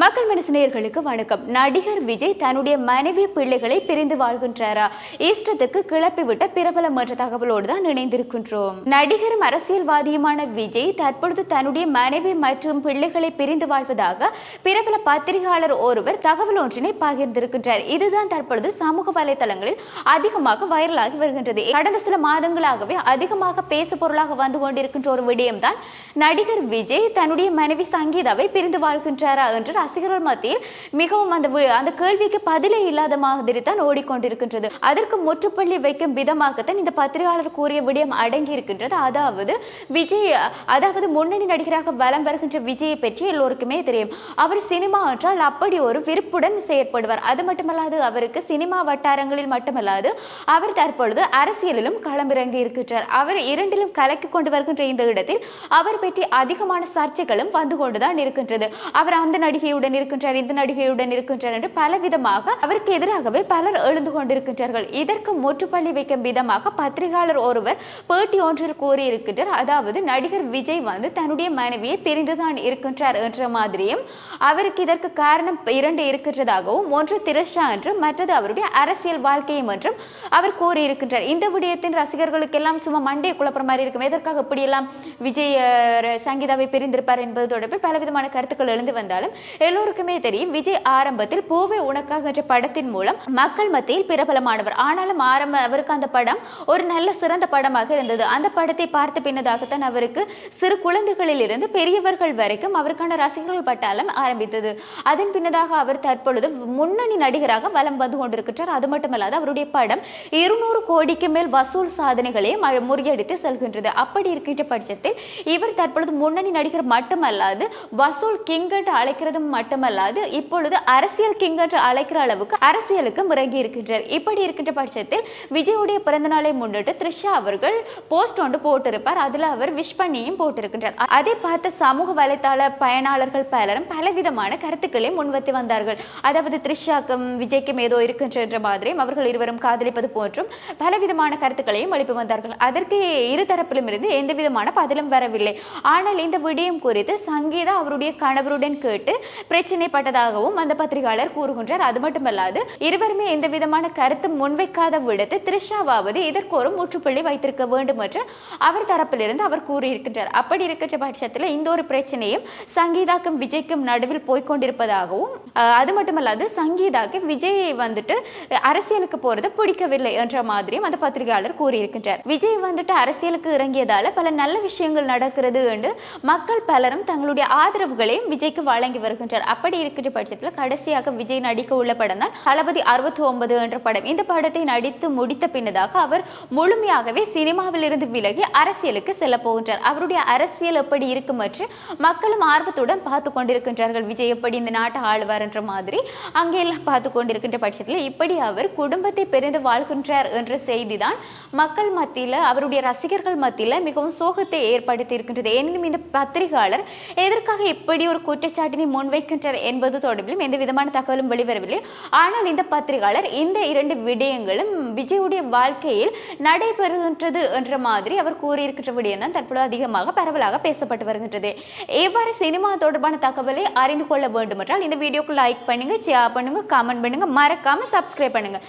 மக்கள் மனசினியர்களுக்கு வணக்கம். நடிகர் விஜய் தன்னுடைய மனைவி பிள்ளைகளை பிரிந்து வாழ்கின்றாரா? இஷ்டத்துக்கு கிளப்பிவிட்ட பிரபலம் என்ற தகவலோடு தான் இணைந்திருக்கின்றோம். நடிகரும் அரசியல்வாதியுமான விஜய் தற்பொழுது தன்னுடைய மனைவி மற்றும் பிள்ளைகளை பிரிந்து வாழ்வதாக பிரபல பத்திரிகையாளர் ஒருவர் தகவல் ஒன்றினை பகிர்ந்திருக்கின்றார். இதுதான் தற்பொழுது சமூக வலைதளங்களில் அதிகமாக வைரலாகி வருகின்றது. கடந்த சில மாதங்களாகவே அதிகமாக பேசு பொருளாக வந்து கொண்டிருக்கின்ற ஒரு விடயம்தான் நடிகர் விஜய் தன்னுடைய மனைவி சங்கீதாவை பிரிந்து வாழ்கின்றாரா என்று ரசிகர்கள் மத்தியில் மிகவும் அந்த அந்த கேள்விக்கு பதிலே இல்லாத மாதிரி தான் ஓடிக்கொண்டிருக்கின்றது. அதற்கு முற்றுப்புள்ளி வைக்கும் விதமாகத்தான் இந்த பத்திரிகையாளர் கூறிய விடயம் அடங்கி இருக்கின்றது அதாவது விஜய் அதாவது முன்னணி நடிகராக வலம் வருகின்ற விஜயை பற்றி எல்லோருக்குமே தெரியும். அவர் சினிமா என்றால் அப்படி ஒரு விருப்புடன் செயற்படுவார். அது மட்டுமல்லாது அவருக்கு சினிமா வட்டாரங்களில் மட்டுமல்லாது அவர் தற்பொழுது அரசியலிலும் களமிறங்கி இருக்கின்றார். அவர் இரண்டிலும் கலக்கி கொண்டு வருகின்ற இந்த இடத்தில் அவர் பற்றி அதிகமான சர்ச்சைகளும் வந்து கொண்டுதான் இருக்கின்றது. அவர் அந்த நடிகை நடிகையுடன் இருக்கின்றார் இந்த நடிகையுடன் இருக்கின்றார் என்று பலவிதமாக அவருக்கு எதிராகவே பலர் எழுந்து கொண்டிருக்கின்றார்கள். இதற்கு முற்றுப்பள்ளி வைக்கும் விதமாக பத்திரிகையாளர் ஒருவர் பேட்டி ஒன்றில் கூறியிருக்கின்றார். அதாவது நடிகர் விஜய் வந்து தன்னுடைய மனைவியை பிரிந்துதான் இருக்கின்றார் என்ற மாதிரியும் அவருக்கு இதற்கு காரணம் இரண்டு இருக்கின்றதாகவும் ஒன்று திரஷா என்றும் மற்றது அவருடைய அரசியல் வாழ்க்கையும் என்றும் அவர் கூறியிருக்கின்றார். இந்த விடயத்தின் ரசிகர்களுக்கெல்லாம் சும்மா மண்டையை குழப்புற மாதிரி இருக்கும். எதற்காக இப்படியெல்லாம் விஜய் சங்கீதாவை பிரிந்திருப்பார் என்பது தொடர்பில் பலவிதமான கருத்துக்கள் எழுந்து வந்தாலும் எல்லோருக்குமே தெரியும் விஜய் ஆரம்பத்தில் பூவே உனக்காக என்ற படத்தின் மூலம் மக்கள் மத்தியில் பிரபலமானவர். ஆனாலும் ஆரம்ப அவருக்கு அந்த படம் ஒரு நல்ல சிறந்த படமாக இருந்தது. அந்த படத்தை பார்த்த பின்னதாகத்தான் அவருக்கு சிறு குழந்தைகளில் இருந்து பெரியவர்கள் வரைக்கும் அவருக்கான ரசிகர்கள் பட்டாளம் ஆரம்பித்தது. அதன் பின்னதாக அவர் தற்பொழுது முன்னணி நடிகராக வலம் வந்து கொண்டிருக்கின்றார். அது மட்டுமல்லாது அவருடைய படம் இருநூறு கோடிக்கு மேல் வசூல் சாதனைகளையும் முறியடித்து செல்கின்றது. அப்படி இருக்கின்ற பட்சத்தில் இவர் தற்பொழுது முன்னணி நடிகர் மட்டுமல்லாது வசூல் கிங் என்று அழைக்கிறதும் மட்டுமல்லாது இப்பொழுது அரசியல் கிங் என்று அழைக்கிற அளவுக்கு அரசியலுக்கு முறங்கி இருக்கின்றார் இப்படி இருக்கின்ற பட்சத்தில் விஜயுடைய பிறந்தநாளை முன்னிட்டு த்ரிஷா அவர்கள் போஸ்ட் ஒன்று போட்டிருப்பார். அதுல அவர் விஷ் பண்ணியும் போட்டிருக்கின்றார். அதை பார்த்த சமூக வலைத்தள பயனாளர்கள் பலரும் பலவிதமான கருத்துக்களை முன்வைத்து வந்தார்கள். அதாவது த்ரிஷாக்கும் விஜய்க்கும் ஏதோ இருக்கின்ற மாதிரியும் அவர்கள் இருவரும் காதலிப்பது போன்றும் பலவிதமான கருத்துக்களையும் எழுப்பி வந்தார்கள். அதற்கு இரு தரப்பிலும் இருந்து எந்த விதமான பதிலும் வரவில்லை. ஆனால் இந்த விடயம் குறித்து சங்கீதா அவருடைய கணவருடன் கேட்டு பிரச்சனைப்பட்டதாகவும் அந்த பத்திரிகையாளர் கூறுகின்றார். அது மட்டுமல்லாது இருவருமே எந்த விதமான கருத்து முன்வைக்காத விடத்து த்ரிஷாவாவது இதற்கு ஒரு முற்றுப்புள்ளி வைத்திருக்க வேண்டும் என்று அவர் தரப்பிலிருந்து அவர் கூறியிருக்கின்றார். அப்படி இருக்கின்ற பட்சத்தில் இந்த ஒரு பிரச்சனையும் சங்கீதாக்கும் விஜய்க்கும் நடுவில் போய்க்கொண்டிருப்பதாகவும் அது மட்டுமல்லாது சங்கீதாக்கு விஜய் வந்துட்டு அரசியலுக்கு போறது பிடிக்கவில்லை என்ற மாதிரியும் அந்த பத்திரிகையாளர் கூறியிருக்கின்றார். விஜய் வந்துட்டு அரசியலுக்கு இறங்கியதால பல நல்ல விஷயங்கள் நடக்கிறது என்று மக்கள் பலரும் தங்களுடைய ஆதரவுகளையும் விஜய்க்கு வழங்கி வருகின்றனர். அப்படி இருக்கின்ற பட்சத்தில் கடைசியாக விஜய் நடிக்க உள்ள படம் தான் தளபதி அறுபத்தி ஒன்பது என்ற படம். இந்த படத்தை நடித்து முடித்த பின்னதாக அவர் முழுமையாகவே சினிமாவிலிருந்து விலகி அரசியலுக்கு செல்ல போகின்றார். அவருடைய அரசியல் எப்படி இருக்கும் என்று மக்களும் ஆர்வத்துடன் பார்த்து கொண்டிருக்கின்றார்கள். விஜய் எப்படி இந்த நாட்டை ஆளுவார் என்ற மாதிரி அங்கே எல்லாம் பார்த்து கொண்டிருக்கின்ற பட்சத்தில் இப்படி அவர் குடும்பத்தை பிரிந்து வாழ்கின்றார் என்ற செய்தி தான் மக்கள் மத்தியில் அவருடைய ரசிகர்கள் மத்தியில் மிகவும் சோகத்தை ஏற்படுத்தி இருக்கின்றது. எனினும் இந்த பத்திரிகையாளர் எதற்காக இப்படி ஒரு குற்றச்சாட்டினை முன்வைக்கின்றார் என்பது தொடர்பிலும் எந்த விதமான தகவலும் வெளிவரவில்லை. ஆனால் இந்த பத்திரிகையாளர் இந்த இரண்டு விடயங்களும் விஜயுடைய வாழ்க்கையில் நடைபெறுகின்றது என்ற மாதிரி அவர் கூறியிருக்கின்ற விடயம் தான் தற்போது அதிகமாக பரவலாக பேசப்பட்டு வருகின்றது. எவ்வாறு சினிமா தொடர்பான தகவலை அறிந்து கொள்ள வேண்டுமென்றால் இந்த வீடியோக்கு லைக் பண்ணுங்க ஷேர் பண்ணுங்க கமெண்ட் பண்ணுங்க. மறக்காம சப்ஸ்கிரைப் பண்ணுங்க.